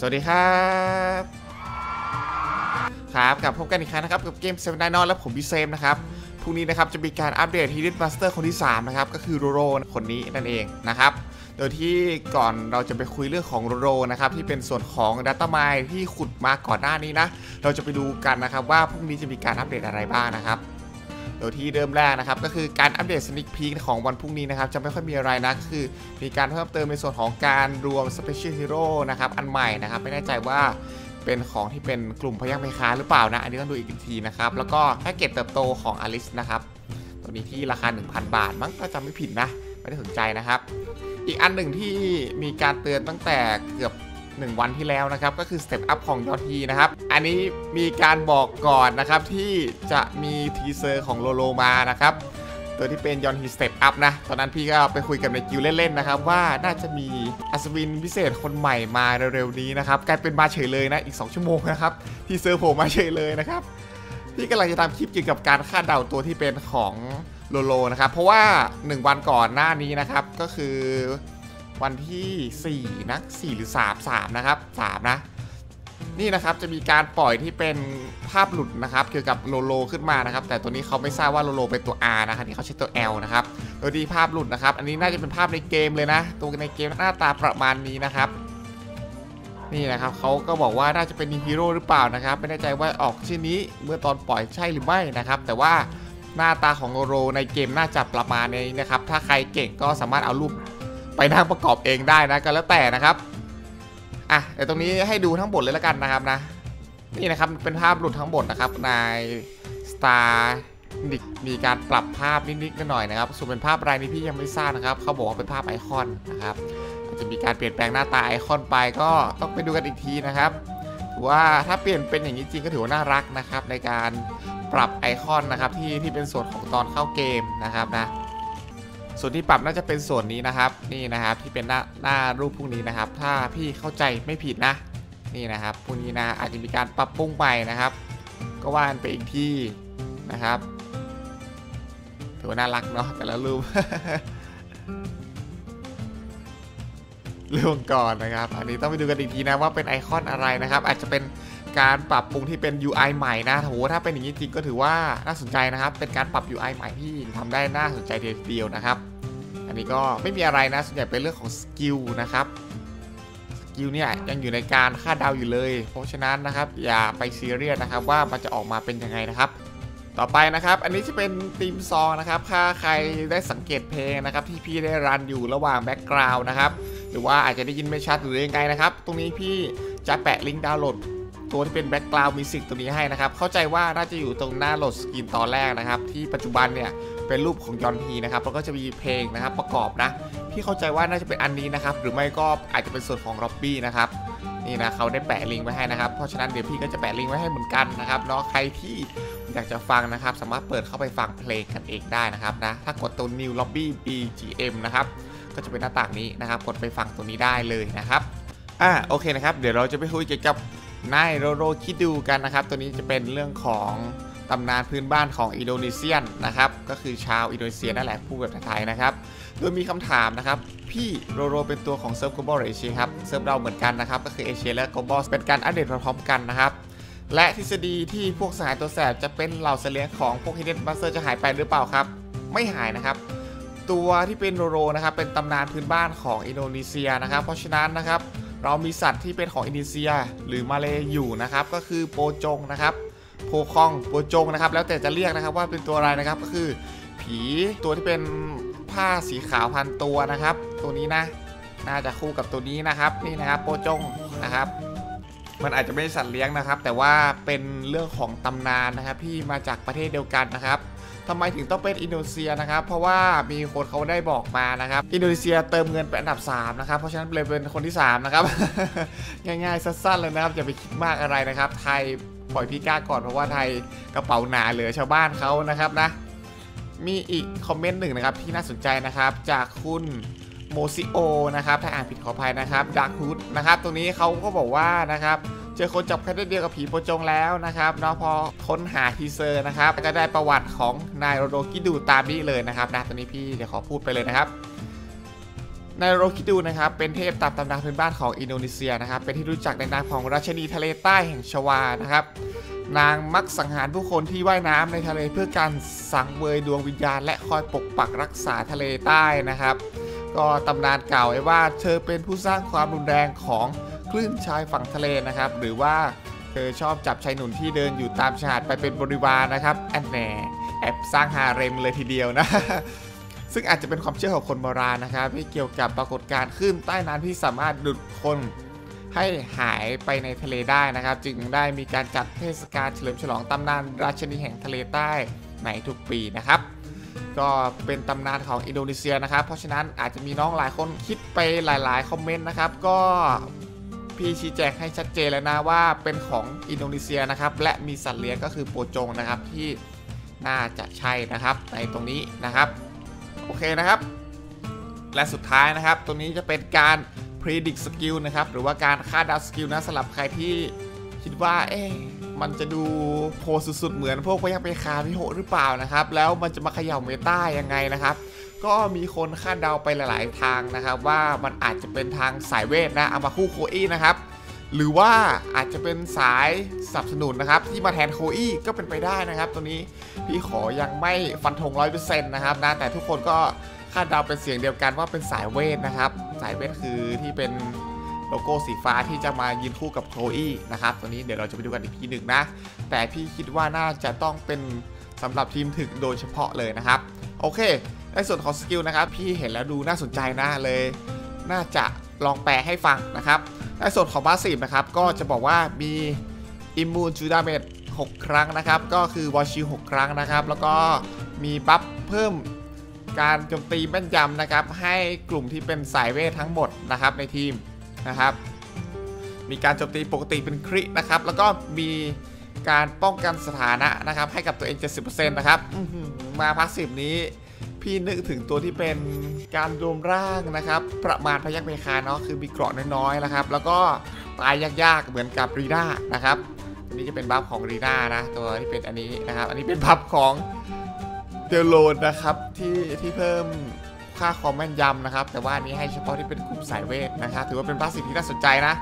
สวัสดีครับ ครับกลับพบกันอีกครั้งนะครับ กับเกมเซเว่นไดนอนและผมพี่เซมนะครับพรุ่งนี้นะครับจะมีการอัปเดตฮีดิสมาสเตอร์คนที่ 3 นะครับ ก็คือโรโรคนนี้นั่นเองนะครับ โดยที่ก่อนเราจะไปคุยเรื่องของโรโรนะครับ ที่เป็นส่วนของ Data m i ที่ขุดมาก่อนหน้านี้นะ เราจะไปดูกันนะครับว่าพรุ่งนี้จะมีการอัปเดตอะไรบ้างนะครับ โดยที่เริ่มแรกนะครับ ก็คือการอัปเดตสนิ k พี k ของวันพรุ่งนี้นะครับ จะไม่ค่อยมีอะไรนะก็คือ มีการเพิ่มเติมในส่วนของการรวม Special Hero นะครับ อันใหม่นะครับ ไม่แน่ใจว่าเป็นของที่เป็นกลุ่มพยัคฆ์ไมค้าหรือเปล่านะ อันนี้ต้องดูอีกทีนะครับ แล้วก็แพ็กเกจเติบโตของอลิสนะครับ ตัวนี้ที่ราคา 1,000 บาท มั้งก็จำไม่ผิดนะ ไม่ได้สนใจนะครับ อีกอันหนึ่งที่มีการเตือนตั้งแต่เกือบ 1 วันที่แล้วนะครับ ก็คือสเต็ปอัพของยอดทีนะครับ อันนี้มีการบอกก่อนนะครับ ที่จะมีทีเซอร์ของโลโลมานะครับตัวที่เป็นยอนฮีสเตปอัพนะ ตอนนั้นพี่ก็ไปคุยกับในกิวเล่นๆนะครับ ว่าน่าจะมีอัศวินพิเศษคนใหม่มาเร็วๆนี้นะครับ กลายเป็นมาเฉยเลยนะ อีก 2 ชั่วโมงนะครับ ทีเซอร์โผล่มาเฉยเลยนะครับ พี่กำลังจะทำคลิปเกี่ยวกับการคาดเดาตัวที่เป็นของโลโลนะครับ เพราะว่า 1 วันก่อนหน้านี้นะครับ ก็คือ วันที่ 4 นะ 4 หรือ 3 3 นะครับ 3 นะ นี่นะครับจะมีการปล่อยที่เป็นภาพหลุดนะครับ เกี่ยวกับโลโลขึ้นมานะครับ แต่ตัวนี้เขาไม่ทราบว่าโลโลเป็นตัว R นะครับนี่เขาใช้ตัว L นะครับโดยที่ภาพหลุดนะครับ อันนี้น่าจะเป็นภาพในเกมเลยนะ ตัวในเกมหน้าตาประมาณนี้นะครับนี่นะครับเขาก็บอกว่าน่าจะเป็นฮีโร่หรือเปล่านะครับ ไม่แน่ใจว่าออกชื่อนี้เมื่อตอนปล่อยใช่หรือไม่นะครับ แต่ว่าหน้าตาของโลโลในเกมน่าจะประมาณนี้นะครับ ถ้าใครเก่งก็สามารถเอารูป ไปนั่งประกอบเองได้นะก็แล้วแต่นะครับอะเดี๋ยวตรงนี้ให้ดูทั้งหมดเลยล้วกันนะครับนะ นี่นะครับเป็นภาพหลุดทั้งหมดนะครับใน Star นิกมีการปรับภาพนิดๆหน่อยๆนะครับ ส่วนเป็นภาพรายนี้พี่ยังไม่ทราบนะครับ เขาบอกว่าเป็นภาพไอคอนนะครับจะมีการเปลี่ยนแปลงหน้าตาไอคอนไปก็ต้องไปดูกันอีกทีนะครับว่าถ้าเปลี่ยนเป็นอย่างนี้จริงก็ถือว่าน่ารักนะครับ ในการปรับไอคอนนะครับที่ที่เป็นส่วนของตอนเข้าเกมนะครับนะ ส่วนที่ปรับน่าจะเป็นส่วนนี้นะครับ นี่นะครับที่เป็นหน้าหน้ารูปพวกนี้นะครับ ถ้าพี่เข้าใจไม่ผิดนะ นี่นะครับพวกนี้นะอาจจะมีการปรับปรุงใหม่นะครับ ก็ว่ากันไปอีกที่นะครับถือว่าน่ารักเนาะแต่ละรูปเรื่องก่อนนะครับ อันนี้ต้องไปดูกันอีกทีนะว่าเป็นไอคอนอะไรนะครับ อาจจะเป็นการปรับปรุงที่เป็น UI ใหม่นะโหถ้าเป็นอย่างนี้จริงก็ถือว่าน่าสนใจนะครับ เป็นการปรับ UI ใหม่ที่ทำได้น่าสนใจทีเดียวนะครับ นี้ก็ไม่มีอะไรนะส่วนใหญ่เป็นเรื่องของสกิลนะครับสกิลเนี่ยยังอยู่ในการคาดเดาอยู่เลย เพราะฉะนั้นนะครับ อย่าไปซีเรียสนะครับว่ามันจะออกมาเป็นยังไงนะครับต่อไปนะครับ อันนี้จะเป็นธีมซองนะครับถ้าใครได้สังเกตเพลงนะครับ ที่พี่ได้รันอยู่ระหว่างแบ็กกราวน์นะครับ หรือว่าอาจจะได้ยินไม่ชัดหรือยังไงนะครับ ตรงนี้พี่จะแปะลิงก์ดาวน์โหลด ตัวที่เป็นแบ็กกราวด์มิวสิกตัวนี้ให้นะครับ เข้าใจว่าน่าจะอยู่ตรงหน้าโหลดสกรีนตอนแรกนะครับ ที่ปัจจุบันเนี่ยเป็นรูปของยอนฮีนะครับแล้วก็จะมีเพลงนะครับประกอบนะพี่เข้าใจว่าน่าจะเป็นอันนี้นะครับ หรือไม่ก็อาจจะเป็นส่วนของร็อบบี้นะครับนี่นะเขาได้แปะลิงก์ไว้ให้นะครับ เพราะฉะนั้นเดี๋ยวพี่ก็จะแปะลิงก์ไว้ให้เหมือนกันนะครับเนาะใครที่อยากจะฟังนะครับ สามารถเปิดเข้าไปฟังเพลงกันเองได้นะครับนะถ้ากดตัว New Lobby BGM นะครับก็จะเป็นหน้าต่างนี้นะครับ กดไปฟังตัวนี้ได้เลยนะครับอ่าโอเคนะครับ เดี๋ยวเราจะไปคุยเกี่ยวกับ นายโรโรคิดดูกันนะครับ ตัวนี้จะเป็นเรื่องของตำนานพื้นบ้านของอินโดนีเซียนนะครับ ก็คือชาวอินโดนีเซียนั่นแหละพูดแบบไทยนะครับ โดยมีคำถามนะครับ พี่โรโรเป็นตัวของเซิร์ฟ global หรือเอเชียครับ เซิร์ฟเราเหมือนกันนะครับ ก็คือเอเชียและ global เป็นการอัปเดตพร้อมกันนะครับ และทฤษฎีที่พวกสายตัวแสบจะเป็นเหล่าเสลียงของพวก Hidden Master จะหายไปหรือเปล่าครับ ไม่หายนะครับ ตัวที่เป็นโรโรนะครับเป็นตำนานพื้นบ้านของอินโดนีเซียนะครับ เพราะฉะนั้นนะครับ เรามีสัตว์ที่เป็นของอินโดนีเซีย หรือมาเลย์อยู่นะครับ ก็คือโปจงนะครับ โพคองโปจงนะครับ แล้วแต่จะเรียกนะครับว่าเป็นตัวอะไรนะครับ ก็คือ ผีตัวที่เป็นผ้าสีขาวพันตัวนะครับ ตัวนี้นะ น่าจะคู่กับตัวนี้นะครับ นี่นะครับโปจงนะครับ มันอาจจะไม่ใช่สัตว์เลี้ยงนะครับ แต่ว่าเป็นเรื่องของตำนานนะครับที่มาจากประเทศเดียวกันนะครับ ทำไมถึงต้องเป็นอินโดนีเซียนะครับ เพราะว่ามีคนเขาได้บอกมานะครับ อินโดนีเซียเติมเงินเป็นอันดับ 3 นะครับ เพราะฉะนั้นเลยเป็นคนที่ 3 นะครับ ง่ายๆ สั้นๆ เลยนะครับ อย่าไปคิดมากอะไรนะครับ ไทยปล่อยพี่ก้าก่อนเพราะว่าไทยกระเป๋าหนาเหลือชาวบ้านเขานะครับนะ มีอีกคอมเมนต์หนึ่งนะครับที่น่าสนใจนะครับ จากคุณโมซิโอนะครับ ถ้าอ่านผิดขออภัยนะครับดักฮูดนะครับ ตรงนี้เขาก็บอกว่านะครับ เจอคนจับแค่เดียวกับผีโปรจงแล้วนะครับเนาะพอค้นหาทีเซอร์นะครับก็ได้ประวัติของนายโรโดกิดูตามนี้เลยนะครับนะตอนนี้พี่เดี๋ยวขอพูดไปเลยนะครับในโรคิดูนะครับเป็นเทพตามตำนานพื้นบ้านของอินโดนีเซียนะครับเป็นที่รู้จักในนามของราชนีทะเลใต้แห่งชวานะครับนางมักสังหารผู้คนที่ว่ายน้ำในทะเลเพื่อการสังเวยดวงวิญญาณ และคอยปกปักรักษาทะเลใต้นะครับ ก็ตำนานกล่าวไว้ว่าเธอเป็นผู้สร้างความรุนแรงของ คลื่นชายฝั่งทะเลนะครับ หรือว่าเธอชอบจับชายหนุ่มที่เดินอยู่ตามชายหาดไปเป็นบริวารนะครับแอนแหนแอบสร้างฮาเร็มเลยทีเดียวนะ ซึ่งอาจจะเป็นความเชื่อของคนโบราณนะครับ ที่เกี่ยวกับปรากฏการณ์คลื่นใต้น้ำที่สามารถดูดคนให้หายไปในทะเลได้นะครับ จึงได้มีการจัดเทศกาลเฉลิมฉลองตำนานราชินีแห่งทะเลใต้ในทุกปีนะครับก็เป็นตำนานของอินโดนีเซียนะครับ เพราะฉะนั้นอาจจะมีน้องหลายคนคิดไปหลาย ๆ คอมเมนต์นะครับ ก็ พี่ชี้แจงให้ชัดเจนแล้วนะว่าเป็นของอินโดนีเซียนะครับ และมีสัตว์เลี้ยงก็คือโปจงนะครับที่น่าจะใช่นะครับในตรงนี้นะครับ โอเคนะครับ และสุดท้ายนะครับ ตรงนี้จะเป็นการ predict skill นะครับ หรือว่าการคาดเดาสกิลนะสำหรับใครที่คิดว่าเอ๊ะมันจะดูโพสุดๆ เหมือนพวกพยักไปคาพิโหหรือเปล่านะครับ แล้วมันจะมาเขย่าเมตายังไงนะครับ ก็มีคนคาดเดาไปหลาย ๆ ทางนะครับ ว่ามันอาจจะเป็นทางสายเวทนะอามาคู่โคอี้นะครับ หรือว่าอาจจะเป็นสายสนับสนุนนะครับ ที่มาแทนโคอี้ก็เป็นไปได้นะครับ ตัวนี้พี่ขอยังไม่ฟันธงร้อยเปอร์เซ็นต์นะครับนะแต่ทุกคนก็คาดเดาเป็นเสียงเดียวกันว่าเป็นสายเวทนะครับ สายเวทคือที่เป็นโลโก้สีฟ้าที่จะมายืนคู่กับโคอี้นะครับตัวนี้เดี๋ยวเราจะไปดูกันอีกทีหนึ่งนะ แต่พี่คิดว่าน่าจะต้องเป็นสำหรับทีมถึกโดยเฉพาะเลยนะครับ โอเค ในส่วนของสกิลนะครับพี่เห็นแล้วดูน่าสนใจนะเลย น่าจะลองแปลให้ฟังนะครับในส่วนของบาสีนะครับก็จะบอกว่ามีอิมมูนจูดาเมจ6ครั้งนะครับ ก็คือวอชิล6ครั้งนะครับ แล้วก็มีบัฟเพิ่มการโจมตีแม่นยำนะครับ ให้กลุ่มที่เป็นสายเวททั้งหมดนะครับในทีมนะครับ มีการโจมตีปกติเป็นครินะครับ แล้วก็มีการป้องกันสถานะนะครับ ให้กับตัวเอง 70%นะครับมาพักสิบนี้ พี่นึกถึงตัวที่เป็นการรวมร่างนะครับ ประมาณพยักเมคาเนาะคือมีเกราะน้อยๆนะครับ แล้วก็ตายยากๆเหมือนกับรีน่านะครับอันนี้จะเป็นบัฟของรีน่านะ ตัวที่เป็นอันนี้นะครับ อันนี้เป็นบัฟของเดลโลนนะครับที่ที่เพิ่มค่าคอมแม่นยำนะครับ แต่ว่าอันนี้ให้เฉพาะที่เป็นกลุ่มสายเวทนะครับ ถือว่าเป็นพาสซีฟที่น่าสนใจนะ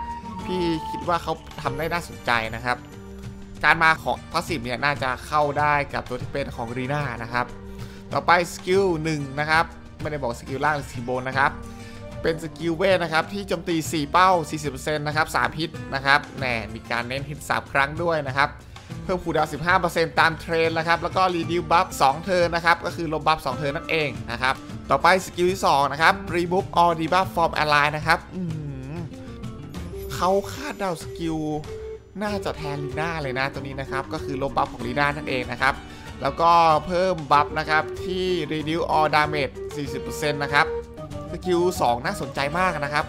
พี่คิดว่าเขาทำได้น่าสนใจนะครับ การมาของพาสซีฟเนี่ยน่าจะเข้าได้กับตัวที่เป็นของรีน่านะครับ ต่อไปสกิล1นะครับ ไม่ได้บอกสกิลล่างหรือสกิลบนนะครับ เป็นสกิลเวทนะครับ ที่โจมตี 4 เป้า 40%นะครับ3ฮิตนะครับแหน่มีการเน้นฮิต3ครั้งด้วยนะครับ เพิ่มคูดาวน์15%ตามเทรนนะครับ แล้วก็รีดิวบัฟ2เทิร์นนะครับ ก็คือลบบัฟ2เทิร์นนั่นเองนะครับ ต่อไปสกิลที่ 2 นะครับ remove all debuff from ally นะครับเขาคาดเดาสกิลน่าจะแทนลีน่าเลยนะตัวนี้นะครับ ก็คือลบบัฟของลีน่านั่นเองนะครับ แล้วก็เพิ่มบัฟนะครับ ที่ reduce all damage 40%นะครับสกิล2น่าสนใจมากนะครับ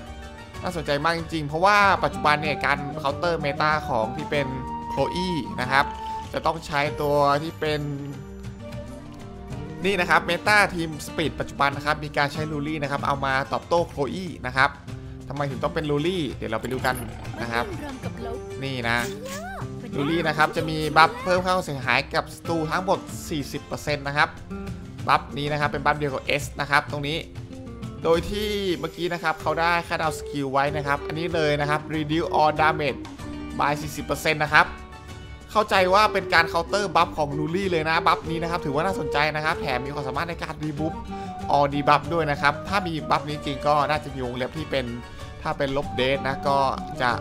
น่าสนใจมากจริงๆ เพราะว่าปัจจุบันเนี่ยการเคาน์เตอร์เมตาของที่เป็นโคลอีนะครับ จะต้องใช้ตัวที่เป็นนี่นะครับเมตาทีมสปีดปัจจุบันนะครับ มีการใช้ลูลี่นะครับ เอามาตอบโต้โคลอีนะครับทำไมถึงต้องเป็นลูลี่ เดี๋ยวเราไปดูกันนะครับ นี่นะ ลูลี่นะครับจะมีบัฟเพิ่มค่าความเสียหายกับสตูทั้งหมด 40%นะครับบัฟนี้นะครับเป็นบัฟเดียวกับ S นะครับตรงนี้ โดยที่เมื่อกี้นะครับเขาได้ค่าดาวสกิลไว้นะครับ อันนี้เลยนะครับ reduce all damage by 40%นะครับเข้าใจว่าเป็นการเคาน์เตอร์บัฟของลูลี่เลยนะบัฟนี้นะครับถือว่าน่าสนใจนะครับแถมมีความสามารถในการรีบุฟออดีบัฟด้วยนะครับ ถ้ามีบัฟนี้จริงก็น่าจะมีวงเล็บที่เป็นถ้าเป็นลบเดทนะก็จะ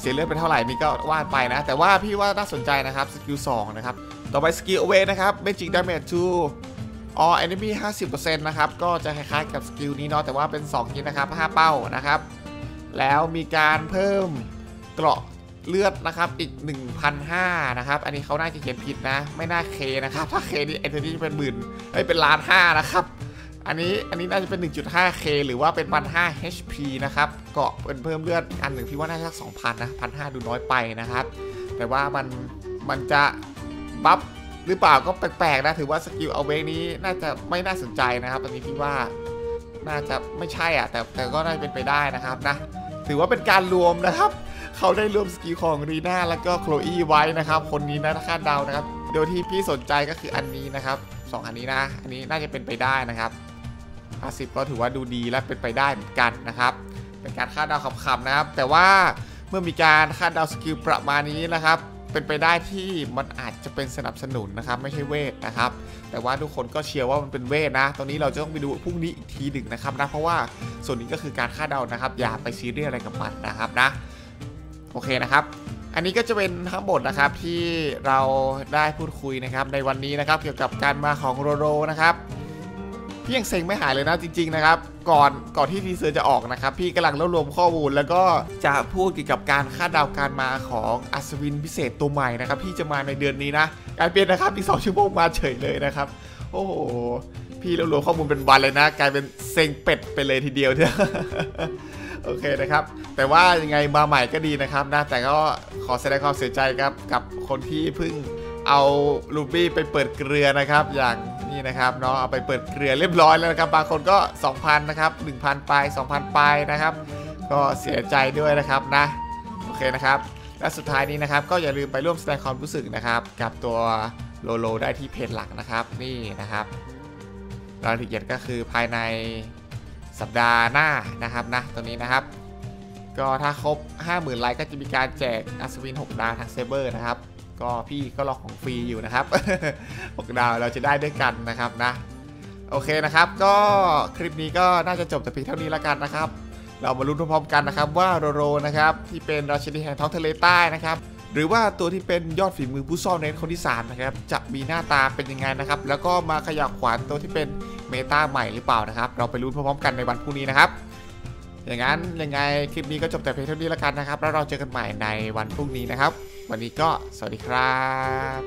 เสียเลือดเป็นเท่าไหร่นี่ก็ว่าไปนะ แต่ว่าพี่ว่าน่าสนใจนะครับสกิล2นะครับ ต่อไปสกิลเวนะครับ magic damage to all enemy 50%นะครับ ก็จะคล้ายๆกับสกิลนี้เนาะแต่ว่าเป็น2ฮิตนะครับ 5 เป้านะครับ แล้วมีการเพิ่มเกราะเลือดนะครับอีก 1,500นะครับ อันนี้เขาน่าจะเขียนผิดนะ ไม่น่าเคนะครับ ถ้าเคนี่ไอ้ตัวนี้จะเป็นหมื่นเอ้เป็นล้านห้านะครับ อันนี้อันนี้น่าจะเป็น 1.5k หรือว่าเป็น 1,500 HP นะครับเกาะเป็นเพิ่มเลือดอันหนึ่งพี่ว่าน่าจะสัก2,000นะ1,500ดูน้อยไปนะครับ แต่ว่ามันมันจะบัฟหรือเปล่าก็แปลกๆนะถือว่าสกิลเอาเวกนี้น่าจะไม่น่าสนใจนะครับตอนนี้พี่ว่าน่าจะไม่ใช่อะแต่แต่ก็น่าจะเป็นไปได้นะครับนะถือว่าเป็นการรวมนะครับ เขาได้รวมสกิลของรีน่าแล้วก็โคลอีไว้นะครับ คนนี้นะคาดเดานะครับโดยที่พี่สนใจก็คืออันนี้นะครับสองอันนี้นะ อันนี้น่าจะเป็นไปได้นะครับ 50 ก็ถือว่าดูดีและเป็นไปได้เหมือนกันนะครับ เป็นการคาดเดาขำๆนะครับ แต่ว่าเมื่อมีการคาดเดาสกิลประมาณนี้นะครับเป็นไปได้ที่มันอาจจะเป็นสนับสนุนนะครับไม่ใช่เวทนะครับ แต่ว่าทุกคนก็เชียร์ว่ามันเป็นเวทนะตรงนี้เราจะต้องไปดูพรุ่งนี้อีกทีหนึ่งนะครับนะเพราะว่าส่วนนี้ก็คือการคาดเดานะครับ อย่าไปซีเรียสอะไรกับมันนะครับนะโอเคนะครับ อันนี้ก็จะเป็นทั้งหมดนะครับที่เราได้พูดคุยนะครับในวันนี้นะครับ เกี่ยวกับการมาของโรโรนะครับ พี่ยังเซ็งไม่หายเลยนะจริง ๆ นะครับ ก่อนก่อนที่ทีเซอร์จะออกนะครับ พี่กำลังรวบรวมข้อมูล แล้วก็จะพูดเกี่ยวกับการคาดเดาการมาของอัศวินพิเศษตัวใหม่นะครับพี่จะมาในเดือนนี้นะกลายเป็นนะครับอีกสองชั่วโมงมาเฉยเลยนะครับ โอ้โหพี่รวบรวมข้อมูลเป็นวันเลยนะ กลายเป็นเซ็งเป็ดไปเลยทีเดียวเนี่ยโอเคนะครับ แต่ว่ายังไงมาใหม่ก็ดีนะครับนะแต่ก็ขอแสดงความเสียใจครับกับคนที่เพิ่งเอาลูบี้ไปเปิดเกลือนะครับ อย่าง นี่นะครับเนาะเอาไปเปิดเกลือเรียบร้อยแล้วนะครับ บางคนก็ 2,000นะครับ1,000 ไป 2,000 ไปนะครับ ก็เสียใจด้วยนะครับนะโอเคนะครับและสุดท้ายนี้นะครับ ก็อย่าลืมไปร่วมแสดงความรู้สึกนะครับ กับตัวโลโลได้ที่เพจหลักนะครับนี่นะครับรายละเอียดก็คือภายในสัปดาห์หน้านะครับนะตัวนี้นะครับ ก็ถ้าครบ 50,000ไลค์ก็จะมีการแจกอัศวิน 6 ดาวทางเซเบอร์นะครับ ก็พี่ก็รอของฟรีอยู่นะครับ6ดาวเราจะได้ด้วยกันนะครับนะ โอเคนะครับ ก็คลิปนี้ก็น่าจะจบแต่เพียงเท่านี้ล้วกันนะครับ เรามาลุ้นพร้อมๆกันนะครับ ว่าโรโรนะครับที่เป็นราชินีแห่งท้องทะเลใต้นะครับหรือว่าตัวที่เป็นยอดฝีมือผู้ซ่อนเน้นคนที่3นะครับจะมีหน้าตาเป็นยังไงนะครับ แล้วก็มาขยับขวานตัวที่เป็นเมตาใหม่หรือเปล่านะครับ เราไปลุ้นพร้อมๆกันในวันพรุ่งนี้นะครับ อย่างนั้นยังไงคลิปนี้ก็จบแต่เพียงเท่านี้แล้วกันนะครับ แล้วเราเจอกันใหม่ในวันพรุ่งนี้นะครับ วันนี้ก็สวัสดีครับ